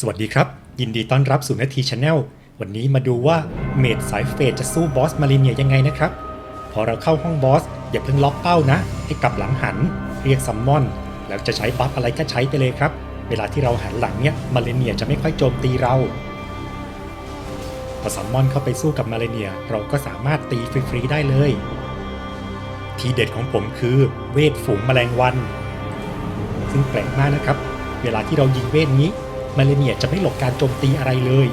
สวัสดีครับ ยินดีต้อนรับสู่นาทีชาแนลวันนี้มาดูว่าเมดสายเฟดจะสู้บอสมารินเนียยังไงนะครับ พอเราเข้าห้องบอส อย่าเพิ่งล็อกเป้านะ ให้กลับหลังหัน เรียกซัมมอน แล้วจะใช้บัฟอะไรก็ใช้ไปเลยครับ เวลาที่เราหันหลังเนี่ยมารินเนียจะไม่ค่อยโจมตีเราพอซัมมอนเข้าไปสู้กับมารินเนียเราก็สามารถตีฟรีๆได้เลย ทีเด็ดของผมคือเวทฝูงแมลงวัน ซึ่งแปลกมากนะครับ เวลาที่เรายิงเวทนี้ มาเลเนียจะไม่หลบการโจมตีอะไรเลย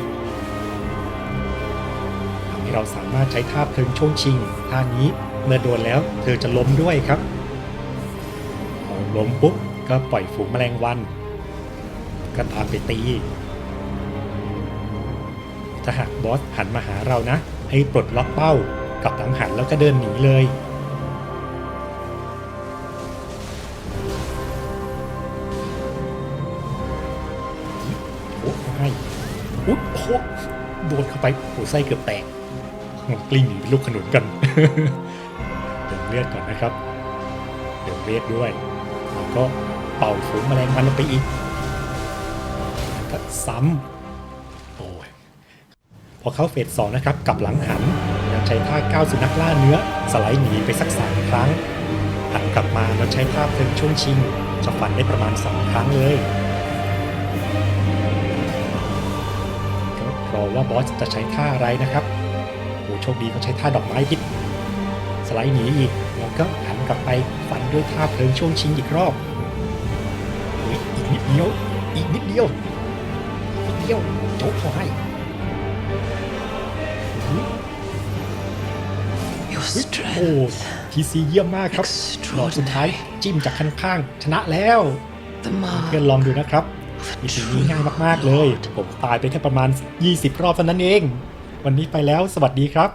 ทำให้เราสามารถใช้ท่าเพลิงช่วงชิงท่านี้เมื่อโดนแล้วเธอจะล้มด้วยครับพอล้มปุ๊บก็ปล่อยฝูงแมลงวันก็ตามไปตี ถ้าหากบอสหันมาหาเรานะ ให้ปลดล็อกเป้ากับหลังหันแล้วก็เดินหนีเลย ให้อุ๊ยโอ้โดนเข้าไปโอ้ไส้เกือบแตกมันกลิ้งหนีเป็นลูกขนุนกันเดินเลือดก่อนนะครับเดินเวทด้วยแล้วก็เป่าฝูงแมลงวันลงไปอีกก็ซ้ำโอ้ยพอเข้าเฟสสองนะครับกลับหลังหันแล้วใช้ท่าก้าวสุนัขล่าเนื้อ สไลด์หนีไปสักสามครั้งหันกลับมาแล้วใช้ท่าเพลิงช่วงชิงจะฟันได้ประมาณสองครั้งเลย ว่าบอสจะใช้ท่าอะไรนะครับโอ้โชคดีเขาใช้ท่าดอกไม้พิษสไลด์หนีอีกแล้วก็หันกลับไปฟันด้วยท่าเพลิงช่วงชิงอีกรอบเฮ้ยอีกนิดเดียว อีกนิดเดียวอีกนิดเดียวโจ๊กเขาให้ Your เฮ้ยโอ้ strength, ทีซีเยี่ยมมากครับหลอดสุดท้ายจิ้มจากข้างๆชนะแล้ว the เพื่อน mark ลองดูนะครับ มีสิ่งนี้ง่ายมากๆเลย ผมตายไปแค่ประมาณ 20 รอบเท่านั้นเอง วันนี้ไปแล้วสวัสดีครับ